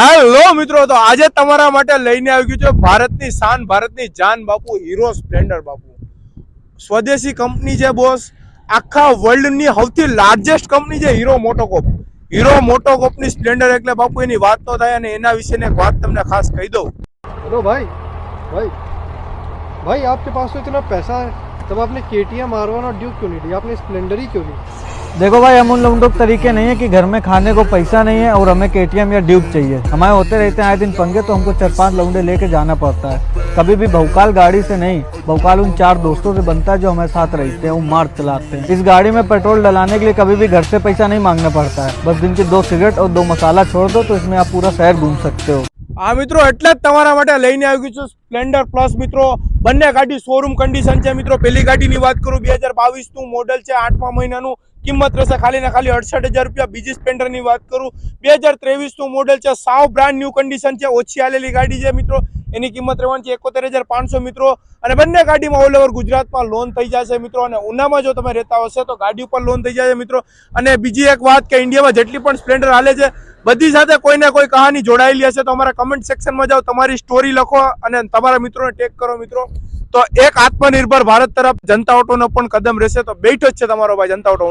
Hello મિત્રો, તો આજે તમારા માટે લઈને આવી ગયું છે ભારતની શાન, ભારતની જાન બાપુ, હીરો સ્પ્લેન્ડર બાપુ. સ્વદેશી કંપની છે બોસ. આખા વર્લ્ડની સૌથી લાર્જેસ્ટ કંપની છે હીરો મોટોકોપ. હીરો મોટોકોપની સ્પ્લેન્ડર એટલે બાપુ, એની વાત તો થાય અને એના વિશેની એક વાત તમને ખાસ કહી દઉં. હેલો ભાઈ ભાઈ ભાઈ આપકે પાસે તો પૈસા तब आपने के टी एम और ड्यूक क्यों नहीं लिया आपने स्प्लेंडर ही क्यों ली देखो भाई, हम उन लोगों तरीके नहीं है कि घर में खाने को पैसा नहीं है और हमें के टी एम या ड्यूब चाहिए। हमारे होते रहते हैं, आए दिन पंगे तो हमको चार पाँच लौंडे लेके जाना पड़ता है। कभी भी भौकाल गाड़ी से नहीं भौकाल उन चार दोस्तों से बनता है जो हमारे साथ रहते हैं, वो मार चलाते हैं। इस गाड़ी में पेट्रोल डलाने के लिए कभी भी घर से पैसा नहीं मांगना पड़ता है। बस दिन की दो सिगरेट और दो मसाला छोड़ दो तो इसमें आप पूरा शहर घूम सकते हो। આ મિત્રો, એટલે જ તમારા માટે લઈને આવી છું સ્પ્લેન્ડર પ્લસ મિત્રો. બંને ગાડી શોરૂમ કન્ડિશન છે, મિત્રો. પેલી ગાડીની વાત કરું, બે હજાર બાવીસનું મોડલ છે, આઠમા મહિનાનું. કિંમત રહેશે ખાલી ને ખાલી અડસઠ હજાર રૂપિયા. બીજી સ્પ્લેન્ડરની વાત કરું, બે હજાર ત્રેવીસનું મોડલ છે, સાવ બ્રાન્ડ ન્યૂ કન્ડિશન છે, ઓછી આલેલી ગાડી છે, મિત્રો. એની કિંમત રહેવાની છે એકોતેર હજાર પાંચસો, મિત્રો. અને બંને ગાડીમાં ઓલ ઓવર ગુજરાતમાં લોન થઈ જશે, મિત્રો. અને ઉનામાં જો તમે રહેતા હશે તો ગાડી ઉપર લોન થઈ જશે, મિત્રો. અને બીજી એક વાત કે ઇન્ડિયામાં જેટલી પણ સ્પ્લેન્ડર હાલે છે બધી સાથે કોઈ ને કોઈ કહાની જોડાયેલી હશે તો અમારા કમેન્ટ સેક્શનમાં જાઓ, તમારી સ્ટોરી લખો અને તમારા મિત્રોને ટેગ કરો મિત્રો. તો એક આત્મનિર્ભર ભારત તરફ જનતા ઓટોનો પણ કદમ રહેશે તો બેઠો જ છે તમારો ભાઈ જનતા ઓટો